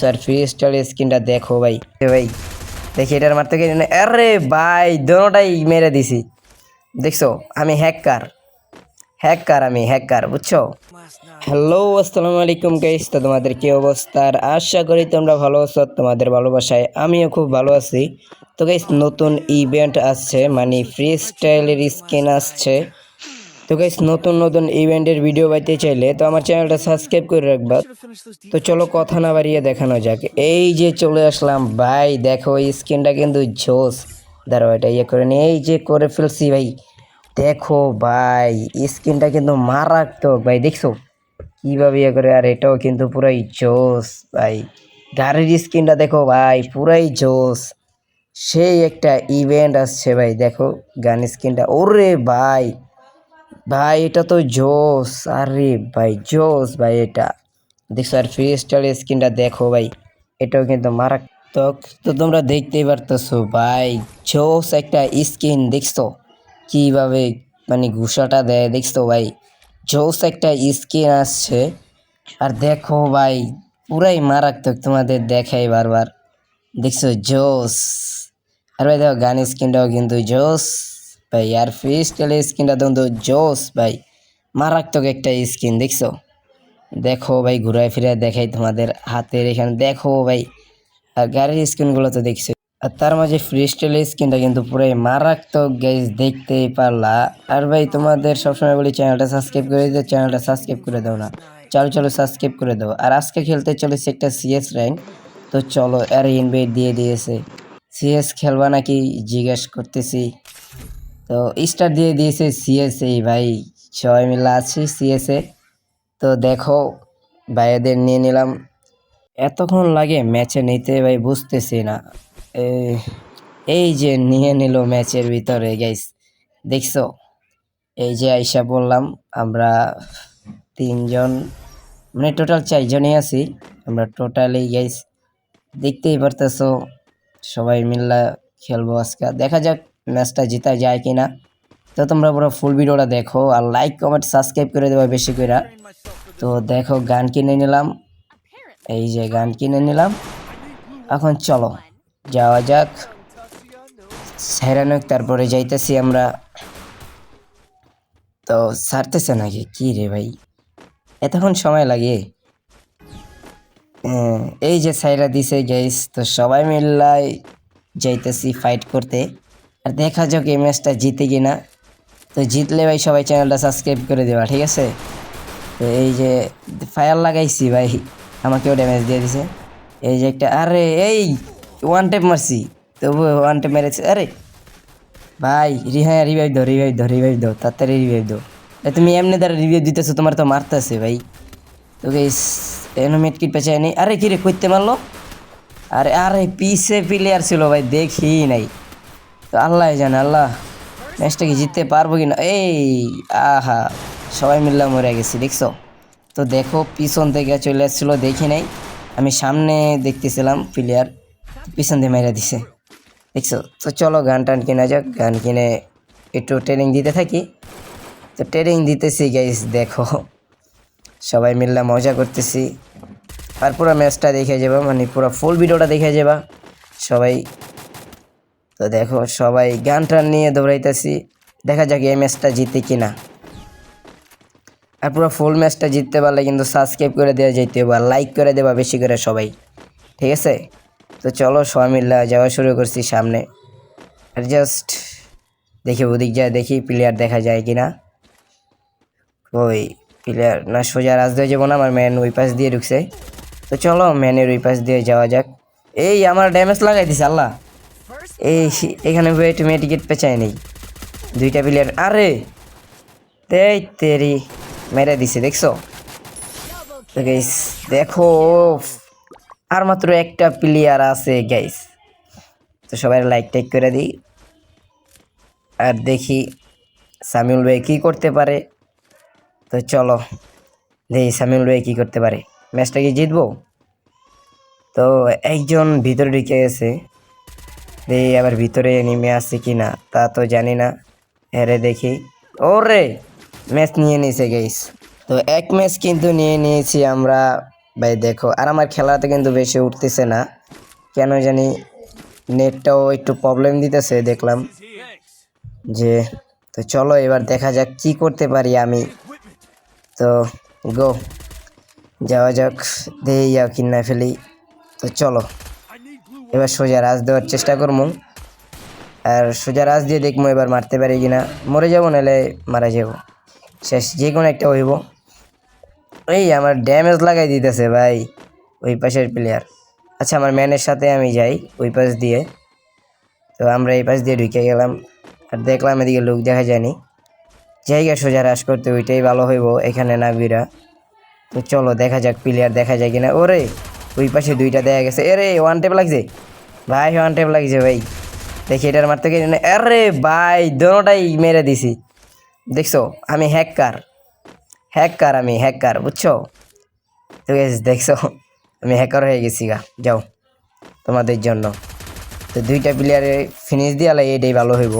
Sir free style স্কিনটা দেখো ভাই। ভাই, দেখি এটার মারতে না- আরে ভাই, দোনোটাই মেরে দিছি। দেখছ, আমি হ্যাকার হ্যাকার আমি হ্যাকার বুঝছ? হ্যালো আসসালামু আলাইকুম গাইস তো তোমাদের কি অবস্থা আর আশা করি তোমরা ভালো আছো, তোমাদের ভালোবাসায় আমিও খুব ভালো আছি। তো গাইস নতুন ইভেন্ট আসছে মানে ফ্রি স্টাইলের স্কিন আসছে। তো গাইস নতুন নতুন ইভেন্টের ভিডিও পাইতে চাইলে তো আমার চ্যানেলটা সাবস্ক্রাইব করে রাখবা। তো চলো কথা না বাড়িয়ে দেখানো যাক। এই যে চলে আসলাম, ভাই, দেখো এই স্কিনটা কিন্তু জোস। দাঁড়াও, এটা ইয়ে করে এই যে করে ফেলছি, ভাই। দেখো, ভাই স্কিনটা কিন্তু মারাত্মক, ভাই, দেখছ? কীভাবে ইয়ে করে, আর এটাও কিন্তু পুরাই জোস, ভাই। গাড়ির স্কিনটা দেখো, ভাই, পুরাই জোস। সেই একটা ইভেন্ট আসছে, ভাই, দেখো গান স্কিনটা ওরে, ভাই ভাই, এটা তো জোস আরে ভাই জোস ভাই এটা। দেখছ, আর ফ্রি স্টাইল স্কিনটা দেখো ভাই, এটাও কিন্তু মারাত্মক। তো তোমরা দেখতেই পারতেছো ভাই জোস একটা স্কিন দেখছ? কীভাবে মানে ঘুষাটা দেয়, দেখছ ভাই? জোস একটা স্কিন আসছে। আর দেখো ভাই, পুরাই মারাত্মক তোমাদের দেখাই বারবার। দেখছ জোস আর ভাই দেখো গান স্কিনটাও কিন্তু জোস ভাই, আর ফ্রি স্টাইল স্কিনটা তো, জোস ভাই। মারাত্মক একটা স্কিন দেখছ? দেখো ভাই, ঘুরায় ফিরে দেখাই তোমাদের হাতের এখানে। দেখো ভাই, আর গাড়ির স্কিনগুলো তো দেখছ। আর তার মাঝে ফ্রি স্টাইল স্কিনটা কিন্তু পুরাই মারাত্মক গাইজ দেখতেই পারলা। আর ভাই, তোমাদের সবসময় বলি চ্যানেলটা সাবস্ক্রাইব করে দিতে চ্যানেলটা সাবস্ক্রাইব করে দাও না। চলো চলো সাবস্ক্রাইব করে দাও। আর আজকে খেলতে চলেছে একটা সিএস র্যাঙ্ক তো চলো আর ইনভাইট দিয়ে দিয়েছে। সিএস খেলবা নাকি? জিজ্ঞেস করতেছি। তো স্টার দিয়ে দিয়েছে সিএসএ ভাই। সবাই মিলে আছি সিএসএ তো দেখো ভাইয়াদের নিয়ে নিলাম। এতক্ষণ লাগে ম্যাচে নিতে, ভাই, বুঝতেছি না। এই যে নিয়ে নিল ম্যাচের ভিতরে গাইস দেখছ? এই যে আইসা বললাম, আমরা তিনজন মানে টোটাল চারজনই আছি। আমরা টোটালি গাইস দেখতেই পারতেছো, সবাই মিল্লা খেলব আজকে। দেখা যাক ম্যাচটা জিতা যায় কিনা। তো তোমরা পুরো ফুল ভিডিওটা দেখো আর লাইক কমেন্ট সাবস্ক্রাইব করে দেবো বেশি করে তো দেখো, গান কিনে নিলাম। এই যে গান কিনে নিলাম। এখন চলো, যাওয়া যাক। সেরানুক তারপরে যাইতেছি আমরা। তো সারতেছে নাকি? কি রে ভাই? এতক্ষণ সময় লাগে? এই যে সাইরা দিছে গাইস তো সবাই মিল্লাই যাইতেছি ফাইট করতে। আর দেখা যাক এই ম্যাচটা জিতে কি না। তো জিতলে ভাই সবাই চ্যানেলটা সাবস্ক্রাইব করে দেবা, ঠিক আছে? তো এই যে ফায়ার লাগাইছি ভাই আমাকেও ড্যামেজ দিয়ে দিছে। এই যে একটা, আরে এই ওয়ান টেপ মারছি। তবু ওয়ান টেপ মেরেছে, আরে। ভাই রিহ্যাঁ রিভাইভ দাও রিভাইভ দাও রিভাইভ দাও, তাড়াতাড়ি রিভাইভ দাও। তুমি এমনি দ্বারা রিভিউ দিতেছো, তোমার তো মারতেছে ভাই। তোকে গাইস এনো মেট কিট পেঁচায় নেই। আরে কিরে কইতে মারলো? আরে আরে পিসে প্লেয়ার ছিল ভাই, দেখি নাই। আল্লাহ জানে, আল্লাহ। ম্যাচটা কি জিততে পারব কি না এই, আহা। সবাই মিললে মরে গেছি, দেখছ? তো দেখো, পিছন থেকে চলে আসছিল, দেখি নাই। আমি সামনে দেখতেছিলাম প্লেয়ার পিছন দিয়ে মেরে দিছে। দেখছ? তো চলো, গান টান কিনা যাক। গান কিনে একটু ট্রেনিং দিতে থাকি। তো ট্রেনিং দিতেছি গাইস দেখো। সবাই মিললে মজা করতেছি। আর পুরো ম্যাচটা দেখে যাবা মানে পুরো ফুল ভিডিওটা দেখে যাবা। সবাই তো দেখো, সবাই গান টান নিয়ে দৌড়াইতেছি। দেখা যাক এই ম্যাচটা জিতে কিনা। আর পুরো ফুল ম্যাচটা জিততে পারলে কিন্তু সাবস্ক্রাইব করে দেওয়া যেতে হবে আর লাইক করে দেবা বেশি করে সবাই। ঠিক আছে? তো চলো, সবাই মিল্লা যাওয়া শুরু করছি সামনে। আর জাস্ট দেখি ওদিক যায়, দেখি প্লেয়ার দেখা যায় কিনা। ওই প্লেয়ার না, সোজা রাজ দিয়ে যাব না, আমার ম্যান ওই পাশ দিয়ে ঢুকছে। তো চলো ম্যানের ওই পাশ দিয়ে যাওয়া যাক। এই, আমার ড্যামেজ লাগাই দিছে, আল্লাহ। এই এখানে ওয়েট মেটিকেট পেঁচায় নেই। দুইটা প্লেয়ার আরে! তেই তেরি, মেরে দিছে, দেখছ? গাইস দেখো আর মাত্র একটা প্লেয়ার আছে গাইস তো সবাই লাইক টাইক করে দিই। আর দেখি সামিউল ভাই কী করতে পারে। তো চলো, দেখি সামিউল ভাই কী করতে পারে। ম্যাচটা কি জিতবো? তো একজন ভিতরে ঢুকে গেছে। দেখি আবার ভিতরে নেমে আসছে কি না, তা তো জানি না। হেরে দেখি। ওরে ম্যাচ নিয়ে নিয়েছে গেইস তো এক ম্যাচ কিন্তু নিয়ে নিয়েছি আমরা। ভাই দেখো, আর আমার খেলাতে কিন্তু বেশি উঠতেছে না। কেন জানি নেটটাও একটু প্রবলেম দিতেছে, দেখলাম। যে, তো চলো এবার দেখা যাক কি করতে পারি আমি। তো গো যাওয়া যাক দিয়ে যাও কিনা ফেলি। তো চলো। এবার সোজা রাজ দেওয়ার চেষ্টা করব আর সোজা রাজ দিয়ে দেখব এবার মারতে পারি কি না মরে যাব নাহলে মারা যাব। শেষ যে কোনো একটা হইব। এই আমার ড্যামেজ লাগাই দিতেছে ভাই, ওই পাশের প্লেয়ার আচ্ছা আমার ম্যানের সাথে আমি যাই ওই পাশ দিয়ে। তো আমরা এই পাশ দিয়ে ঢুকে গেলাম। আর দেখলাম এদিকে লোক দেখা যায়নি। জায়গা সোজা হ্রাস করতে ওইটাই ভালো হইব এখানে না বিরা তো চলো, দেখা যাক প্লেয়ার দেখা যায় কিনা। ওরে! ওই পাশে দুইটা দেখা গেছে। এরে ওয়ান টেপ লাগছে? ভাই ওয়ান টেপ লাগছে ভাই। দেখি এটার মারতে না আরে ভাই দোনোটাই মেরে দিছি। দেখছ আমি হ্যাকার হ্যাকার আমি হ্যাকার বুঝছ? তো guys, দেখছ আমি হ্যাকার হয়ে গেছি গা। যাও তোমাদের জন্য। তো দুইটা প্লেয়ারে ফিনিশ দিয়া লাই এটাই ভালো হইব।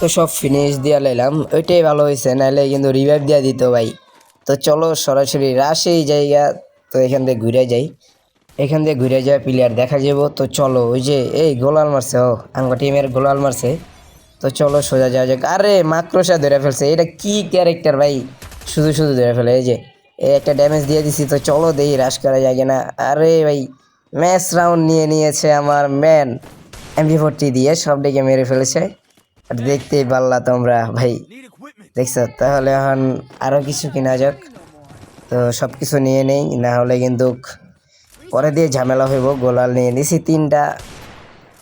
তো সব ফিনিশ দিয়া লাইলাম ওইটাই ভালো হয়েছে নাহলে কিন্তু রিভাইভ দিয়া দিত ভাই। তো চলো সরাসরি রাশে এই জায়গা তো এখান থেকে ঘুরে যাই। এখান দিয়ে ঘুরে যাওয়া প্লেয়ার দেখা যাব তো চলো, ওই যে এই গোলাল মারছে, ও, আঙ্গা টিমের গোলাল মারছে। তো চলো সোজা যাওয়া যাক। আরে মাক্রোসা ধরে ফেলছে। এটা কি ক্যারেক্টার ভাই? শুধু শুধু ধরে ফেলে, এই যে, এই একটা ড্যামেজ দিয়ে দিছি। তো চলো দেই রাশ করা যায় কিনা? আরে ভাই ম্যাচ রাউন্ড নিয়ে নিয়েছে আমার ম্যান এমপি ফোরটি দিয়ে সব ডেকে মেরে ফেলেছে। আর দেখতেই পারলা তোমরা, ভাই। দেখছ? তাহলে এখন আরও কিছু কিনা যাক। তো সব কিছু নিয়ে নেই, না হলে কিন্তু পরে দিয়ে ঝামেলা হইব, গোলাল নিয়ে নিছি তিনটা।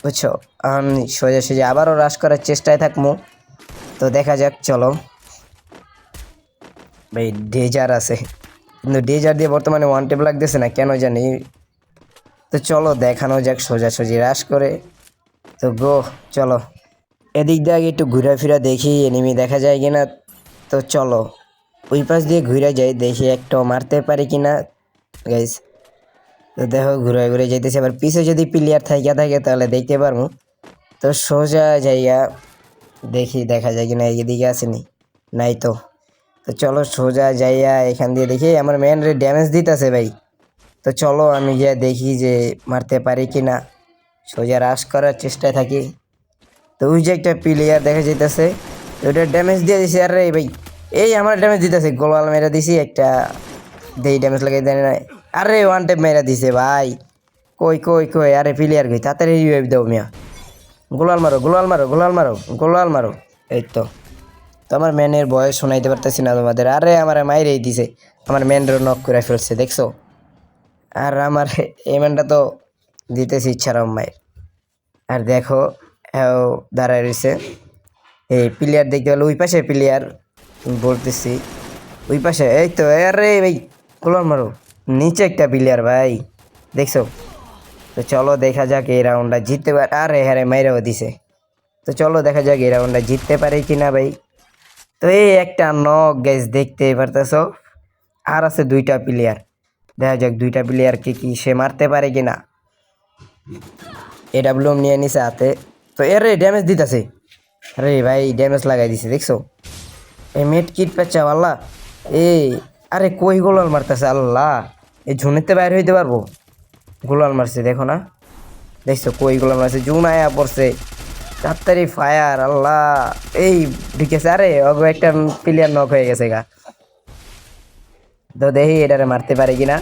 বুঝছ? এখন সোজা সোজা আবারও রাশ করার চেষ্টায় থাকব তো দেখা যাক, চলো। ভাই, ডেজার আছে। কিন্তু ডেজার দিয়ে বর্তমানে ওয়ান টেপ লাগতেছে না, কেন জানি। তো চলো, দেখানো যাক সোজাসুজি রাশ করে। তো গো, চলো। এদিক দিয়ে আগে একটু ঘুরে ফিরে দেখি এনিমি দেখা যায় কিনা। তো চলো, ওই পাশ দিয়ে ঘুরে যাই, দেখি একটা মারতে পারি কিনা। গাইস তো দেখো, ঘুরে ঘুরে যাইতেছে। আবার পিছে যদি প্লেয়ার থাইকা থাকে, তাহলে দেখতে পারব। তো সোজা জায়গা দেখি, দেখা যায় কি না এদিকে আসেনি, নাই তো। তো চলো, সোজা যাইয়া এখান দিয়ে দেখি, আমার ম্যান রে ড্যামেজ দিতেছে ভাই। তো চলো, আমি গিয়ে দেখি যে মারতে পারি কি না সোজা রাশ করার চেষ্টায় থাকি। তো ওই যে একটা প্লেয়ার দেখা যাইতেছে, ওইটা ড্যামেজ দিয়ে দিছি। আর রে ভাই, এই আমার ড্যামেজ দিতেছে, গোলাল মেরে দিছি, একটা, দেই ড্যামেজ লাগাই দেয় না আরে ওয়ান টেপ মেরে দিছে ভাই। কই কই কই? আরে প্লেয়ার কই? তাড়াতাড়ি রিভাইভ দাও মিয়া। গোলাল মারো গোলাল মারো গোলাল মারো গোলাল মারো। এই তো। তো আমার ম্যানের বয়স শোনাইতে পারতেছি না তোমাদের। আরে, আমার মাইরেই দিছে। আমার ম্যানরও নক করে ফেলছে, দেখছ? আর আমার এই ম্যানটা তো দিতেছি ইচ্ছারাম মায়ের আর দেখো হ্যাঁ দাঁড়ায় রয়েছে। এই প্লেয়ার দেখতে পেলে ওই পাশে প্লেয়ার বলতেছি। ওই পাশে, এই তো, আরে ভাই, গোলাল মারো। নিচে একটা প্লেয়ার ভাই। দেখছ? তো চলো দেখা যাক এই রাউন্ডটা জিততে পারে। আরে হ্যাঁ রে মাইরাও দিছে। তো চলো দেখা যাক এই রাউন্ডটা জিততে পারে কি না ভাই। তো এই একটা নক গ্যাস দেখতে পারতেছ? আর আছে দুইটা প্লেয়ার দেখা যাক দুইটা প্লেয়ার প্লেয়ারকে কি সে মারতে পারে কি না এডাব্লিউএম নিয়ে নিছে হাতে। তো এর ড্যামেজ দিতেছে। আরে ভাই ড্যামেজ লাগাই দিছে, দেখছ? এই মেট কিট পাচ্ছা, আল্লাহ। এই আরে কই গোলাল মারতেছে, আল্লাহ। এই ঝুনেতে বাইরে হইতে পারব? গোলাল মারছে, দেখো না। দেখছ কই গোলাল মারছে? জুন আয়া পড়ছে। তাড়াতাড়ি ফায়ার, আল্লাহ। এই ঢুকেছে, আরে অগো একটা প্লেয়ার নক হয়ে গেছে গা। তো দেখি এটারে মারতে পারে কিনা।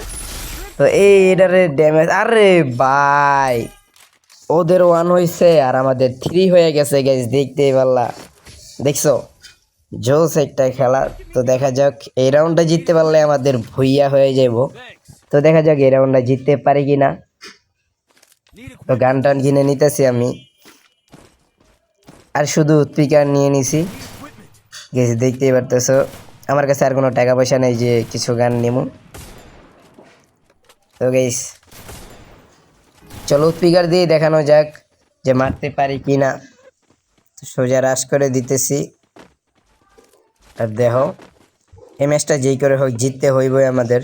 তো এই এটারে ড্যামেজ আরে ভাই। ওদের ওয়ান হয়েছে আর আমাদের থ্রি হয়ে গেছে গ্যাস দেখতেই পারলা। দেখছ? জোস একটা খেলা। তো দেখা যাক, এই রাউন্ডটা জিততে পারলে আমাদের ভুইয়া হয়ে যাব তো দেখা যাক এই রাউন্ডটা জিততে পারি কিনা। তো গান টান কিনে নিতেছি আমি। আর শুধু স্পিকার নিয়ে নিছি। গেছি, দেখতেই পারতেছো। আমার কাছে আর কোনো টাকা পয়সা নেই যে কিছু গান নেব তো গেস চলো স্পিকার দিয়ে দেখানো যাক যে মারতে পারি কি না সোজা রাশ করে দিতেছি। আর দেখো, এই ম্যাচটা যেই করে হোক জিততে হইবই আমাদের।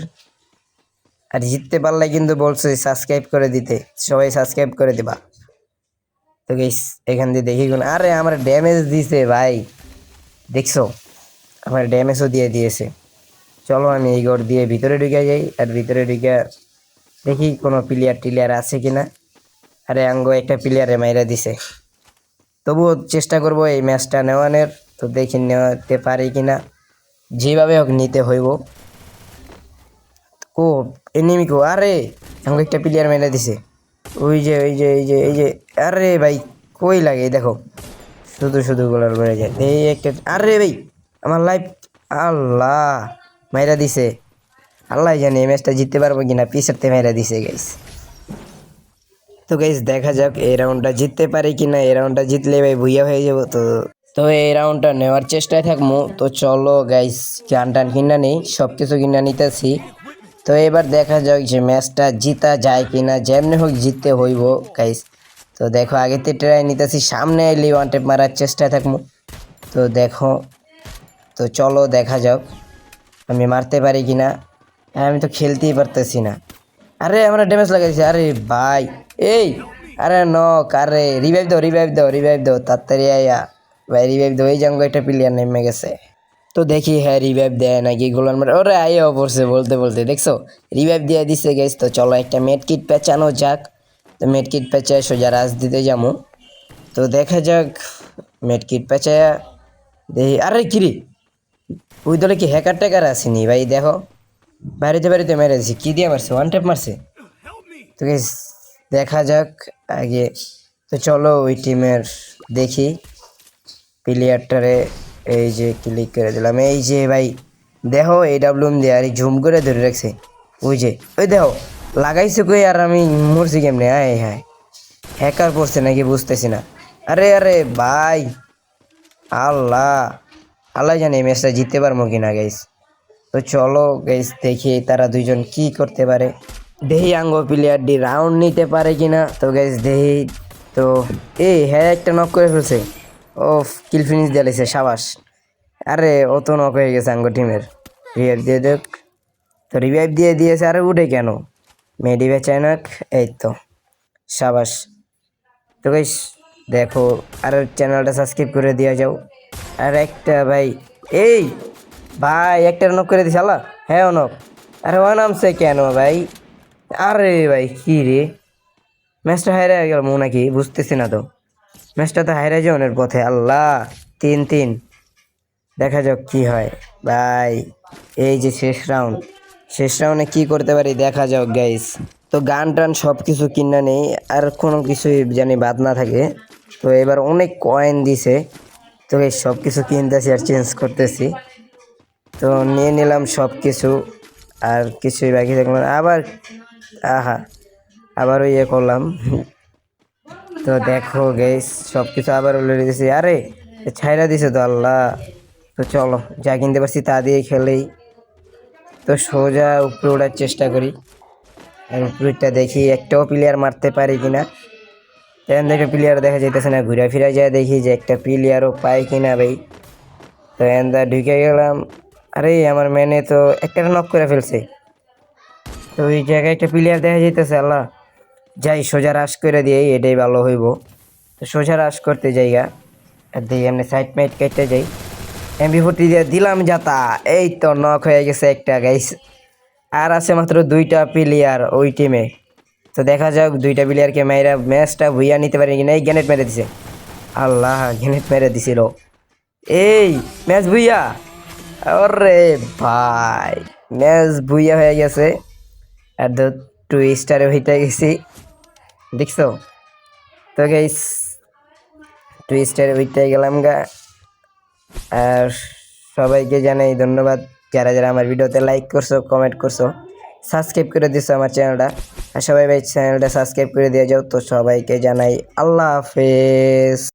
আর জিততে পারলে কিন্তু বলছে সাবস্ক্রাইব করে দিতে। সবাই সাবস্ক্রাইব করে দিবা। তো এখান দিয়ে দেখি কোন আরে আমার ড্যামেজ দিছে ভাই। দেখছ? আমার ড্যামেজও দিয়ে দিয়েছে। চলো আমি এই ঘর দিয়ে ভিতরে ঢুকে যাই আর ভিতরে ঢুকে দেখি কোনো প্লেয়ার টিলিয়ার আছে কিনা। আরে আঙ্গ একটা প্লেয়ারে মাইরা দিছে। তবুও চেষ্টা করব এই ম্যাচটা নেওয়ানোর। তো দেখি নেওয়াতে পারি কি না। যেভাবে হোক নিতে হইব। ও এনিমি কো, আরে, আমাকে একটা প্লেয়ার মেরে দিছে। ওই যে ওই যে এই যে এই যে, আরে ভাই, কই লাগে দেখো। শুধু শুধু গোলার বেড়ে যায়। এই একটা, আরে ভাই, আমার লাইফ আল্লাহ, মাইরা দিছে। আল্লাহ জানে, এই ম্যাচটা জিততে পারব কিনা পিসারতে মাইরা দিছে গাইস তো গাইস দেখা যাক, এই রাউন্ডটা জিততে পারি কিনা এই রাউন্ডটা জিতলে ভাই, ভুইয়া হয়ে যাব, তো তো এই রাউন্ডটা নেওয়ার চেষ্টায় থাকব তো চলো গাইস গান টান কিনা নেই সব কিছু কিনা নিতেছি। তো এবার দেখা যাক যে ম্যাচটা জিতা যায় কিনা, যেমনি হোক জিততে হইব গাইস তো দেখো আগেতে ট্রাই নিতেছি, সামনে এলি ওয়ান টেপ মারার চেষ্টায় থাকব তো দেখো, তো চলো দেখা যাক আমি মারতে পারি কিনা। হ্যাঁ আমি তো খেলতেই পারতেছি না। আরে, আমরা ড্যামেজ লাগাইছি, আরে ভাই। এই, আরে ন আরে রিভাইভ দাও রিভাইভ দাও রিভাইভ দাও, তাড়াতাড়ি আয়া। ভাই রিভাইভ দাও এই জঙ্গ একটা প্লেয়ার নেমে গেছে। তো দেখি হ্যাঁ রিভাইভ দেয় নাকি গোলান মারে। ওরে আইয়াও পড়ছে বলতে বলতে, দেখছ? রিভাইভ দিয়ে দিছে গেছ তো চলো একটা মেড কিট পেঁচানো যাক। তো মেড কিট পেঁচায় সোজা রাজ দিতে যাব তো দেখা যাক মেড কিট পেঁচায়া দেখি, আরে কিরে ওই দলে কি হ্যাকার ট্যাকার আসেনি? ভাই, দেখো। বাড়িতে বাড়িতে মেরে দিছি। কি দিয়ে মারছে? ওয়ান ট্যাপ মারছে? তো দেখা যাক আগে। তো চলো ওই টিমের দেখি। প্লেয়ারটারে এই যে ক্লিক করে দিলাম। এই যে ভাই, দেখো এই ডাব্লুম দিয়ে আর ঝুম করে ধরে রাখছে। ওই যে, ওই দেখো, লাগাইছে কই আর আমি মরছি কেমনে? হ্যাঁ হ্যাঁ হ্যাকার পড়ছে নাকি বুঝতেছি না। আরে আরে ভাই, আল্লাহ আল্লাহ জানে এই ম্যাচটা জিততে পারব কিনা গাইস তো চলো গাইস দেখি তারা দুইজন কি করতে পারে। দেহি আঙ্গ প্লেয়ারটি রাউন্ড নিতে পারে কিনা। তো গাইস দেহি তো, এই হ্যাঁ একটা নক করে ফেলছে। ও কিল ফিনিশ দিয়েছে সাবাস। আরে, ও তো নক হয়ে গেছে আঙ্গ টিমের রিভাইভ দিয়ে দেখ। তো রিভাইভ দিয়ে দিয়েছে, আরে উঠে কেন? মেডি বেচায়নাক এই তো। সাবাস। তো গাইস দেখো, আর চ্যানেলটা সাবস্ক্রাইব করে দেওয়া যাও। আর একটা ভাই, এই ভাই, একটা নক করে দিস আল্লাহ। হ্যাঁ অনক আরে, ও নামছে কেন ভাই? আরে ভাই, কী রে? ম্যাচটা হাইরে গেল মো নাকি, বুঝতেছি না তো। ম্যাচটা তো হাইরে যাওয়ার পথে, আল্লাহ। তিন তিন। দেখা যাক কি হয়। ভাই, এই যে শেষ রাউন্ড শেষ রাউন্ডে কি করতে পারি দেখা যাক গাইস তো গান টান সব কিছু কিনা নেই, আর কোনো কিছুই জানি বাদ না থাকে। তো এবার অনেক কয়েন দিছে। তো এই সব কিছু কিনতেছি আর চেঞ্জ করতেছি। তো নিয়ে নিলাম সব কিছু আর কিছুই বাকি থাকল না। আবার, আহা আবারও ইয়ে করলাম। তো দেখো গেস সব কিছু আবার উল্লে দিয়েছি আরে ছাইরা দিছে তো আল্লাহ। তো চলো, যা কিনতে পারছি তা দিয়ে খেলেই। তো সোজা উপরে ওঠার চেষ্টা করি। উপরেরটা দেখি একটাও প্লেয়ার মারতে পারি কিনা। এখান থেকে প্লেয়ার দেখা যাইতেছে না ঘুরে ফিরে যায় দেখি যে একটা প্লেয়ারও পাই কিনা ভাই। তো এন্দা ঢুকে গেলাম। আরে, আমার মেনে তো একটা নক করে ফেলছে। তো ওই জায়গায় একটা প্লেয়ার দেখা যাইতেছে, আল্লাহ। যাই, সোজা রাশ করে দিয়ে এটাই ভালো হইব। তো সোজা রাশ করতে যাইগা দিয়ে এমনি সাইড মাইট কেটে যাই। এমবি ফোর্টি দিয়ে দিলাম যাতা, এই তো নক হয়ে গেছে একটা গাইস আর আছে মাত্র দুইটা প্লেয়ার ওই টিমে তো দেখা যাক দুইটা প্লেয়ারকে মেয়েরা ম্যাচটা ভুইয়া নিতে পারে কিনা, এই গ্যানেট মেরে দিছে। আল্লাহ গ্যানেট মেরে দিছিল। এই ম্যাচ ভুইয়া? আরে ভাই ম্যাচ ভুইয়া হয়ে গেছে। আর টু স্টারে হইতে গেছি। দেখছ? তো গাইস টুইস্টের স্টারে গেলাম গা। আর সবাইকে জানাই ধন্যবাদ। যারা যারা আমার ভিডিওতে লাইক করছ কমেন্ট করছ সাবস্ক্রাইব করে দিছো আমার চ্যানেলটা আর সবাই ভাই চ্যানেলটা সাবস্ক্রাইব করে দিয়ে যাও। তো সবাইকে জানাই আল্লাহ হাফেজ।